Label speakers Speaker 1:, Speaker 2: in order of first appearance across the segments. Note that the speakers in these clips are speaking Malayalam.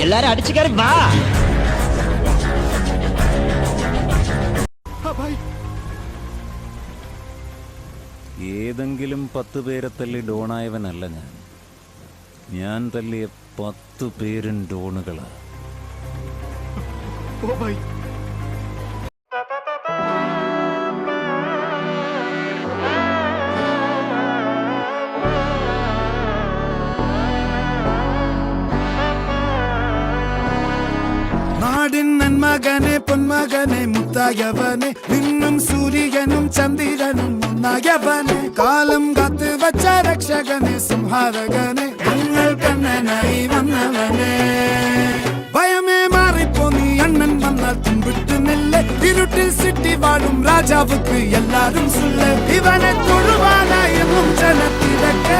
Speaker 1: എല്ലാരും അടിച്ചു കയറി വാ.
Speaker 2: ഏതെങ്കിലും പത്ത് പേരെ തല്ലി ഡോണായവനല്ല ഞാൻ. ഞാൻ തല്ലിയ പത്ത് പേരും ഡോണുകളാ.
Speaker 3: நாடின் நன்மகனே பொன்மகனே முத்தாயவனே. இன்னும் சூரியனும் சந்திரனும் முன்னாயவனே. காலம் காத்து வச்ச ரக்ஷகனே சும்ஹாரகனே. கண்ணல் கண்ணனாய் வந்தவனே. பயமே மாறிப்போ நீ அண்ணன் வந்தால் தும்பிட்டு நில்ல இருட்டில் சிட்டி வாழும் ராஜாவுக்கு எல்லாரும் சொல்ல. இவனை தொழுவானா என்னும் ஜனத்திறக்க.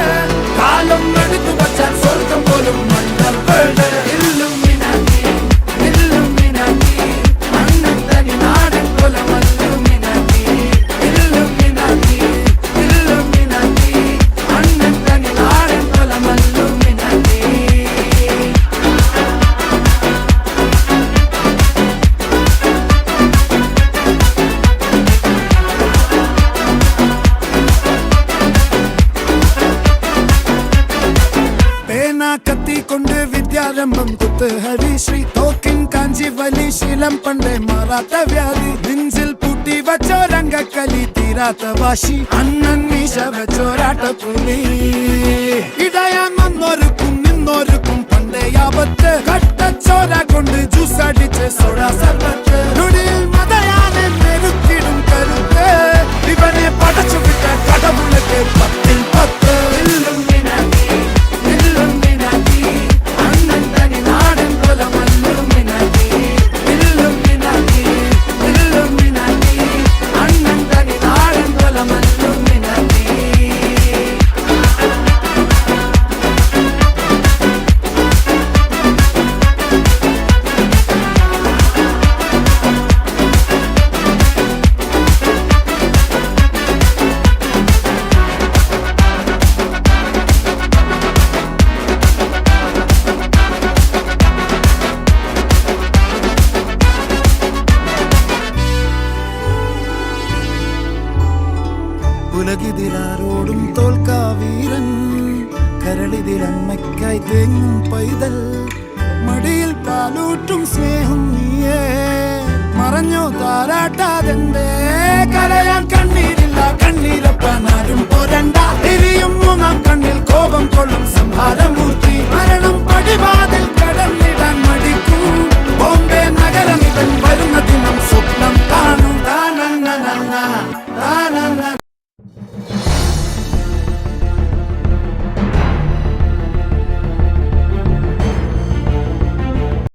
Speaker 3: காலம் நடந்து வச்சால் சொர்க்கம் போலும் மன்னர் പേന കത്തിക്കൊണ്ട് വിദ്യാരംഭം കുത്ത് ഹരിശ്രീ തോക്കിൻ കാഞ്ചി വലി ശീലം പണ്ടേ മാറാത്ത വ്യാധി. നെഞ്ചിൽ പൂട്ടി വച്ചോരംഗക്കലി തീരാത്ത വാശി. അണ്ണൻ മീശ വെച്ചോരാട്ട പുലി ഇടയാൻ വന്നോരുക്കും നിന്നോർക്കും ഉലകിതിരാരോടും തോൽക്കാവീരൻ. കരളിതിരമ്മയ്ക്കായി തേങ്ങും പൈതൽ. മടിയിൽ പാലൂട്ടും സ്നേഹം നീയേ. മറഞ്ഞോ താരാട്ടാതെന്തേ. കരയാൻ